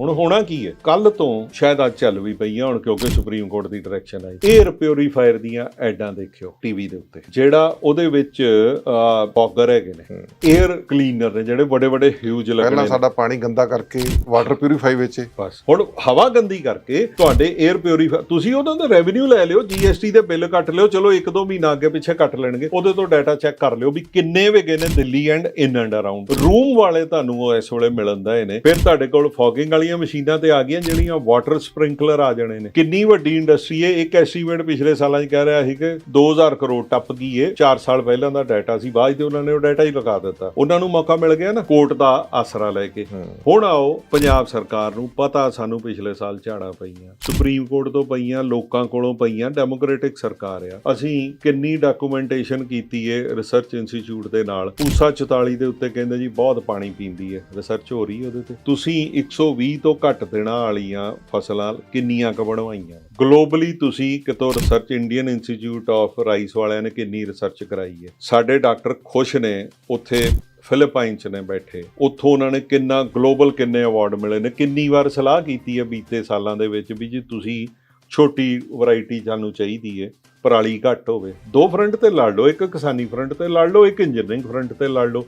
ਹੁਣ ਹੋਣਾ ਕੀ ਹੈ? ਕੱਲ ਤੋਂ ਸ਼ਾਇਦ ਅੱਜ ਚੱਲ ਵੀ ਪਈਆਂ ਹੁਣ ਕਿਉਂਕਿ ਸੁਪਰੀਮ ਕੋਰਟ ਦੀ ਡਾਇਰੈਕਸ਼ਨ ਆਈ। ਏਅਰ ਪਿਉਰੀਫਾਇਰ ਦੀਆਂ ਐਡਾਂ ਦੇਖਿਓ ਟੀਵੀ ਦੇ ਉੱਤੇ ਜਿਹੜਾ ਉਹਦੇ ਵਿੱਚ ਬੌਗਰ ਹੈਗੇ ਨੇ 에ਅਰ ਕਲੀਨਰ ਨੇ ਜਿਹੜੇ ਬੜੇ ਬੜੇ ਹਿਊਜ ਲੱਗਦੇ ਨੇ। ਪਹਿਲਾਂ ਸਾਡਾ ਪਾਣੀ ਗੰਦਾ ਕਰਕੇ ਵਾਟਰ ਪਿਉਰੀਫਾਈ ਵਿੱਚ। ਬਸ ਹੁਣ ਹਵਾ ਗੰਦੀ ਕਰਕੇ ਤੁਹਾਡੇ ਏਅਰ ਪਿਉਰੀਫਾਇਰ ਤੁਸੀਂ ਉਹਨਾਂ ਦਾ ਰੈਵਨਿਊ ਲੈ ਲਿਓ ਜੀਐਸਟੀ ਦੇ ਬਿੱਲ ਕੱਟ ਲਿਓ ਚਲੋ ਇੱਕ ਦੋ ਮਹੀਨਾ ਅੱਗੇ ਪਿੱਛੇ ਕੱਟ ਲੈਣਗੇ ਉਹਦੇ ਤੋਂ ਡਾਟਾ ਚੈੱਕ ਕਰ ਲਿਓ ਵੀ ਕਿੰਨੇ ਵਗੇ ਨੇ Delhi and in and around room ਵਾਲੇ ਤੁਹਾਨੂੰ ਉਹ ਇਸ ਵੇਲੇ ਮਿਲਣ ਦਾ ਇਹਨੇ ਫਿਰ ਤੁਹਾਡੇ ਕੋਲ ਫੋਗਿੰਗ ਵਾਲੀ ਵਾਲੀਆਂ ਮਸ਼ੀਨਾਂ ਤੇ ਆ ਗਈਆਂ ਜਿਹੜੀਆਂ ਵਾਟਰ ਸਪ੍ਰਿੰਕਲਰ ਆ ਜਾਣੇ ਨੇ। ਕਿੰਨੀ ਵੱਡੀ ਇੰਡਸਟਰੀ ਹੈ ਇੱਕ ਐਸਟੀਮੇਟ ਪਿਛਲੇ ਸਾਲਾਂ 'ਚ ਕਹਿ ਰਿਹਾ ਸੀ ਕਿ 2000 ਕਰੋੜ ਟੱਪ ਗਈ ਏ। 4 ਸਾਲ ਪਹਿਲਾਂ ਦਾ ਡਾਟਾ ਸੀ ਬਾਅਦ ਤੇ ਉਹਨਾਂ ਨੇ ਉਹ ਡਾਟਾ ਹੀ ਲਗਾ ਦਿੱਤਾ। ਉਹਨਾਂ ਨੂੰ ਮੌਕਾ ਮਿਲ ਗਿਆ ਨਾ ਕੋਰਟ ਦਾ ਆਸਰਾ ਲੈ ਕੇ। ਹੁਣ ਆਓ ਪੰਜਾਬ ਸਰਕਾਰ ਨੂੰ ਪਤਾ ਸਾਨੂੰ ਪਿਛਲੇ ਸਾਲ ਝਾੜਾ ਪਈਆਂ ਸੁਪਰੀਮ ਕੋਰਟ ਤੋਂ ਪਈਆਂ ਲੋਕਾਂ ਕੋਲੋਂ ਪਈਆਂ ਡੈਮੋਕ੍ਰੈਟਿਕ ਸਰਕਾਰ ਆ। ਅਸੀਂ ਕਿੰਨੀ ਡਾਕੂਮੈਂਟੇਸ਼ਨ ਕੀਤੀ ਏ ਰਿਸਰਚ ਇੰਸਟੀਚਿਊਟ ਦੇ ਨਾਲ। ਪੂਸਾ 44 ਦੇ ਉੱਤੇ ਕਹਿੰਦੇ ਜੀ ਬਹੁਤ ਪਾਣੀ ਪੀਂਦੀ ਏ। ਰਿਸਰਚ ਹੋ ਰਹੀ ਹੈ ਉਹਦੇ ਤੇ। ਤੁਸੀਂ 120 ਤੋਂ ਘੱਟ ਦਿਨਾਂ ਵਾਲੀਆਂ ਫਸਲਾਂ ਕਿੰਨੀਆਂ ਕੁ ਬਣਵਾਈਆਂ? ਗਲੋਬਲੀ ਤੁਸੀਂ ਕਿਤੋਂ research Indian institute of rice ਵਾਲਿਆਂ ਨੇ ਕਿੰਨੀ ਰਿਸਰਚ ਕਰਾਈ ਹੈ? ਸਾਡੇ ਡਾਕਟਰ ਖੁਸ਼ ਨੇ, ਉੱਥੇ ਫਿਲੀਪਾਈਨ ਚ ਨੇ ਬੈਠੇ। ਉੱਥੋਂ ਉਹਨਾਂ ਨੇ ਕਿੰਨਾ ਗਲੋਬਲ ਕਿੰਨੇ ਅਵਾਰਡ ਮਿਲੇ ਨੇ? ਕਿੰਨੀ ਵਾਰ ਸਲਾਹ ਕੀਤੀ ਹੈ ਬੀਤੇ ਸਾਲਾਂ ਦੇ ਵਿੱਚ ਵੀ ਜੀ ਤੁਸੀਂ ਛੋਟੀ ਵੈਰਾਈਟੀ ਸਾਨੂੰ ਚਾਹੀਦੀ ਹੈ, ਪਰਾਲੀ ਘੱਟ ਹੋਵੇ। ਦੋ ਫਰੰਟ ਤੇ ਲੜ ਲਓ, ਇੱਕ ਕਿਸਾਨੀ ਫਰੰਟ ਤੇ ਲੜ ਲਓ, ਇੱਕ ਇੰਜੀਨੀਅਰਿੰਗ ਫਰੰਟ ਤੇ ਲੜ ਲਓ।